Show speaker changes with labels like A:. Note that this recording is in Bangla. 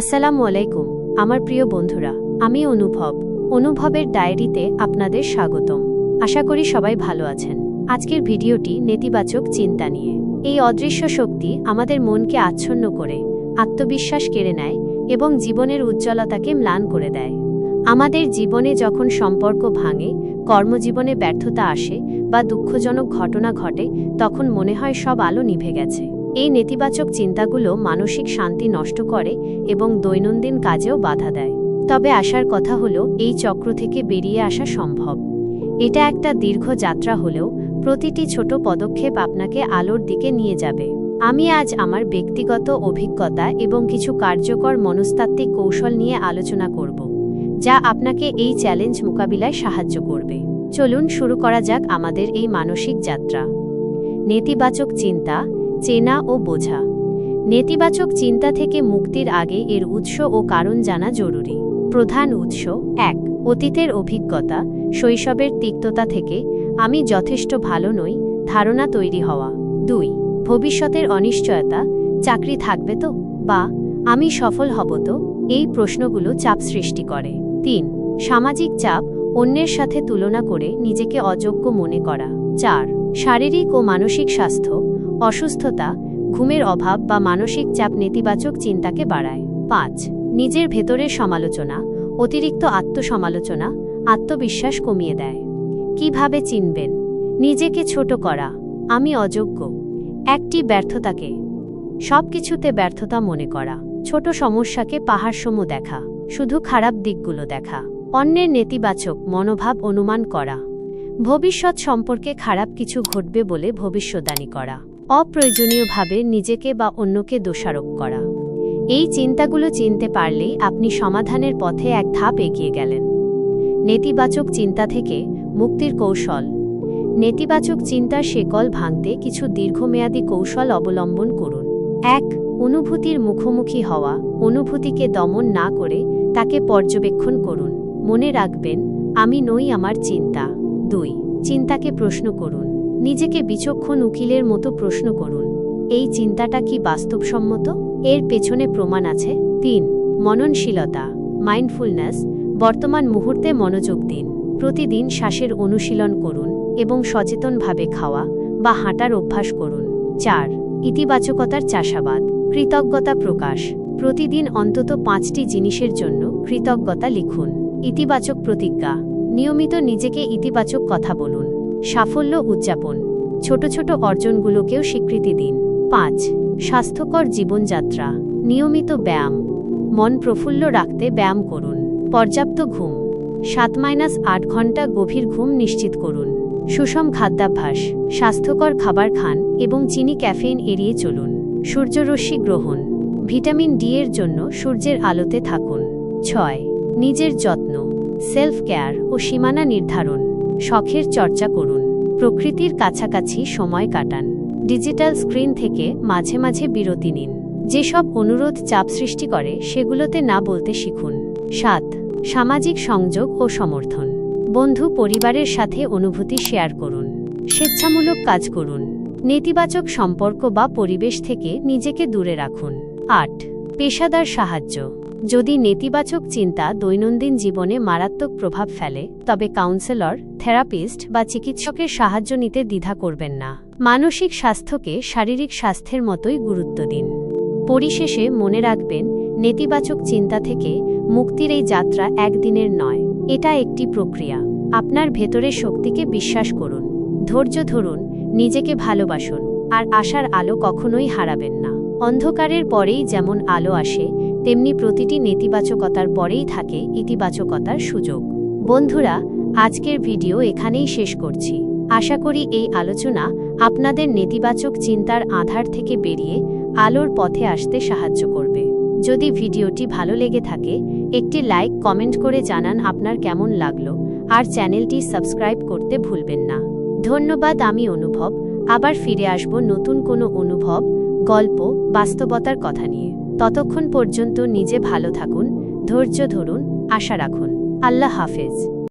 A: আসসালামু আলাইকুম, আমার প্রিয় বন্ধুরা, আমি অনুভব, অনুভবের ডায়েরিতে আপনাদের স্বাগতম। আশা করি সবাই ভালো আছেন। আজকের ভিডিওটি নেতিবাচক চিন্তা নিয়ে। এই অদৃশ্য শক্তি আমাদের মনকে আচ্ছন্ন করে, আত্মবিশ্বাস কেড়ে নেয় এবং জীবনের উজ্জ্বলতাকে ম্লান করে দেয়। আমাদের জীবনে যখন সম্পর্ক ভাঙে, কর্মজীবনে ব্যর্থতা আসে বা দুঃখজনক ঘটনা ঘটে, তখন মনে হয় সব আলো নিভে গেছে। এই নেতিবাচক চিন্তাগুলো মানসিক শান্তি নষ্ট করে এবং দৈনন্দিন কাজেও বাধা দেয়। তবে আসার কথা হলো, এই চক্র থেকে বেরিয়ে আসা সম্ভব। এটা একটা দীর্ঘ যাত্রা হলেও প্রতিটি ছোট পদক্ষেপ আপনাকে আলোর দিকে নিয়ে যাবে। আমি আজ আমার ব্যক্তিগত অভিজ্ঞতা এবং কিছু কার্যকর মনস্তাত্ত্বিক কৌশল নিয়ে আলোচনা করব, যা আপনাকে এই চ্যালেঞ্জ মোকাবিলায় সাহায্য করবে। চলুন শুরু করা যাক আমাদের এই মানসিক যাত্রা। নেতিবাচক চিন্তা চেনা ও বোঝা। নেতিবাচক চিন্তা থেকে মুক্তির আগে এর উৎস ও কারণ জানা জরুরি। প্রধান উৎস, এক, অতীতের অভিজ্ঞতা, শৈশবের তিক্ততা থেকে, আমি যথেষ্ট ভালো নই, ধারণা তৈরি হওয়া। দুই, ভবিষ্যতের অনিশ্চয়তা, চাকরি থাকবে তো? বা, আমি সফল হব তো? এই প্রশ্নগুলো চাপ সৃষ্টি করে। তিন, সামাজিক চাপ, অন্যের সাথে তুলনা করে নিজেকে অযোগ্য মনে করা। চার, শারীরিক ও মানসিক স্বাস্থ্য অসুস্থতা, ঘুমের অভাব বা মানসিক চাপ নেতিবাচক চিন্তাকে বাড়ায়। পাঁচ, নিজের ভেতরের সমালোচনা, অতিরিক্ত আত্মসমালোচনা, আত্মবিশ্বাস কমিয়ে দেয়। কীভাবে চিনবেন? নিজেকে ছোট করা, আমি অযোগ্য। একটি ব্যর্থতাকে, সবকিছুতে ব্যর্থতা মনে করা। ছোট সমস্যাকে পাহাড়সম দেখা, শুধু খারাপ দিকগুলো দেখা। অন্যের নেতিবাচক মনোভাব অনুমান করা। ভবিষ্যৎ সম্পর্কে খারাপ কিছু ঘটবে বলে ভবিষ্যদ্বাণী করা। অপ্রয়োজনীয়ভাবে নিজেকে বা অন্যকে দোষারোপ করা। এই চিন্তাগুলো চিনতে পারলেই আপনি সমাধানের পথে এক ধাপ এগিয়ে গেলেন। নেতিবাচক চিন্তা থেকে মুক্তির কৌশল। নেতিবাচক চিন্তার শেকল ভাঙতে কিছু দীর্ঘমেয়াদী কৌশল অবলম্বন করুন। এক, অনুভূতির মুখোমুখি হওয়া, অনুভূতিকে দমন না করে তাকে পর্যবেক্ষণ করুন। মনে রাখবেন, আমি নই আমার চিন্তা। দুই, চিন্তাকে প্রশ্ন করুন। নিজেকে বিচক্ষণ উকিলের মতো প্রশ্ন করুন। এই চিন্তাটা কি বাস্তবসম্মত? এর পেছনে প্রমাণ আছে। তিন, মননশীলতা মাইন্ডফুলনেস বর্তমান মুহূর্তে মনোযোগ দিন। প্রতিদিন শ্বাসের অনুশীলন করুন এবং সচেতনভাবে খাওয়া বা হাঁটার অভ্যাস করুন। চার, ইতিবাচকতার চাষাবাদ, কৃতজ্ঞতা প্রকাশ। প্রতিদিন অন্তত পাঁচটি জিনিসের জন্য কৃতজ্ঞতা লিখুন। ইতিবাচক প্রতিজ্ঞা, নিয়মিত নিজেকে ইতিবাচক কথা বলুন। সাফল্য উদযাপন। ছোট ছোট অর্জনগুলোকেও স্বীকৃতি দিন। পাঁচ, স্বাস্থ্যকর জীবনযাত্রা। নিয়মিত ব্যায়াম। মন প্রফুল্ল রাখতে ব্যায়াম করুন। পর্যাপ্ত ঘুম। সাত মাইনাস আট ঘণ্টা গভীর ঘুম নিশ্চিত করুন। সুষম খাদ্যাভ্যাস। স্বাস্থ্যকর খাবার খান এবং চিনি ক্যাফেইন এড়িয়ে চলুন। সূর্যরশ্মি গ্রহণ। ভিটামিন ডি এর জন্য সূর্যের আলোতে থাকুন। ছয়, নিজের যত্ন। সেলফ কেয়ার ও সীমানা নির্ধারণ। শখের চর্চা করুন। প্রকৃতির কাছাকাছি সময় কাটান। ডিজিটাল স্ক্রিন থেকে মাঝে মাঝে বিরতি নিন। যেসব অনুরোধ চাপ সৃষ্টি করে, সেগুলোতে না বলতে শিখুন। সাত, সামাজিক সংযোগ ও সমর্থন। বন্ধু পরিবারের সাথে অনুভূতি শেয়ার করুন। স্বেচ্ছামূলক কাজ করুন। নেতিবাচক সম্পর্ক বা পরিবেশ থেকে নিজেকে দূরে রাখুন। আট, পেশাদার সাহায্য। যদি নেতিবাচক চিন্তা দৈনন্দিন জীবনে মারাত্মক প্রভাব ফেলে, তবে কাউন্সেলর, থেরাপিস্ট বা চিকিৎসকের সাহায্য নিতে দ্বিধা করবেন না। মানসিক স্বাস্থ্যকে শারীরিক স্বাস্থ্যের মতোই গুরুত্ব দিন। পরিশেষে মনে রাখবেন, নেতিবাচক চিন্তা থেকে মুক্তির এই যাত্রা একদিনের নয়, এটা একটি প্রক্রিয়া। আপনার ভেতরের শক্তিকে বিশ্বাস করুন, ধৈর্য ধরুন, নিজেকে ভালোবাসুন, আর আশার আলো কখনোই হারাবেন না। অন্ধকারের পরেই যেমন আলো আসে তেমনি প্রতিটি নেতিবাচকতার পরেই থাকে ইতিবাচকতার সুযোগ। বন্ধুরা, আজকের ভিডিও এখানেই শেষ করছি। আশা করি এই আলোচনা আপনাদের নেতিবাচক চিন্তার আধার থেকে বেরিয়ে আলোর পথে আসতে সাহায্য করবে। যদি ভিডিওটি ভালো লেগে থাকে, একটি লাইক, কমেন্ট করে জানান আপনার কেমন লাগল, আর চ্যানেলটি সাবস্ক্রাইব করতে ভুলবেন না। ধন্যবাদ, আমি অনুভব। আবার ফিরে আসব নতুন কোনো অনুভব, গল্প, বাস্তবতার কথা নিয়ে। ততক্ষণ পর্যন্ত নিজে ভালো থাকুন ধৈর্য ধরুন আশা রাখুন। আল্লাহ হাফেজ।